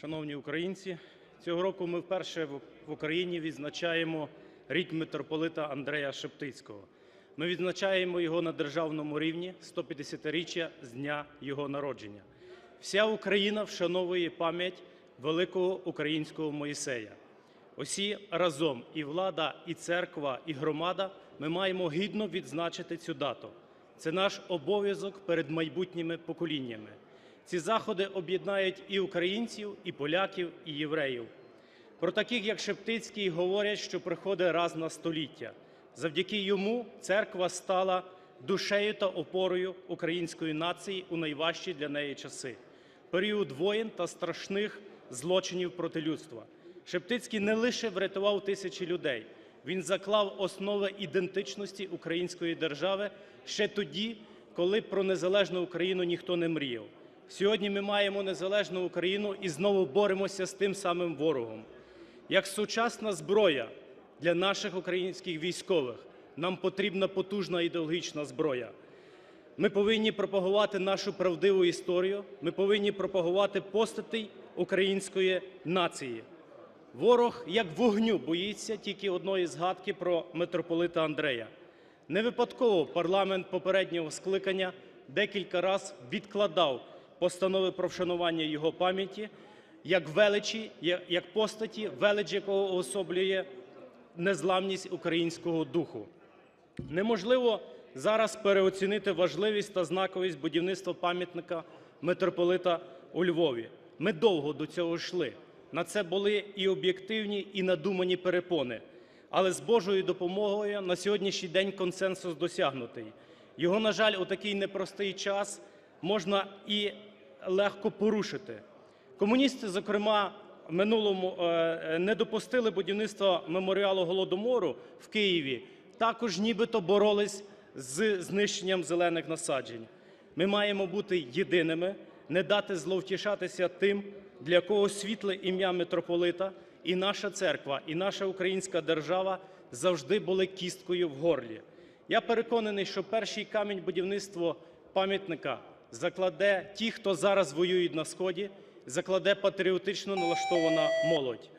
Шановні українці, цього року ми вперше в- Україні відзначаємо рік митрополита Андрея Шептицького. Ми відзначаємо його на державному рівні 150-річчя з дня його народження. Вся Україна вшановує пам'ять великого українського Моїсея. Усі разом і влада, і церква, і громада ми маємо гідно відзначити цю дату. Це наш обов'язок перед майбутніми поколіннями. Ці заходи об'єднають і українців, і поляків, і євреїв. Про таких, як Шептицький, говорять, що приходить раз на століття. Завдяки йому церква стала душею та опорою української нації у найважчі для неї часи період воєн та страшних злочинів проти людства. Шептицький не лише врятував тисячі людей, він заклав основи ідентичності української держави ще тоді, коли про незалежну Україну ніхто не мріяв. Сьогодні ми маємо незалежну Україну і знову боремося з тим самим ворогом. Як сучасна зброя для наших українських військових нам потрібна потужна ідеологічна зброя. Ми повинні пропагувати нашу правдиву історію. Ми повинні пропагувати постатей української нації. Ворог як вогню боїться тільки одної згадки про митрополита Андрея. Не випадково парламент попереднього скликання декілька разів відкладав постанови про вшанування його пам'яті як величі, як постаті, велич якого уособлює незламність українського духу. Неможливо зараз переоцінити важливість та знаковість будівництва пам'ятника митрополита у Львові. Ми довго до цього йшли. На це були і об'єктивні, і надумані перепони. Але з Божою допомогою на сьогоднішній день консенсус досягнутий. Його, на жаль, у такий непростий час можна і легко порушити. Комуністи, зокрема, в минулому е, е, не допустили будівництва меморіалу голодомору в Києві. Також нібито боролись з знищенням зелених насаджень. Ми маємо бути єдиними, не дати зловтішатися тим, для кого світле ім'я митрополита і наша церква, і наша українська держава завжди були кісткою в горлі. Я переконаний, що перший камінь будівництва пам'ятника закладе ті, хто зараз воюють на сході, закладе патріотично налаштована молодь.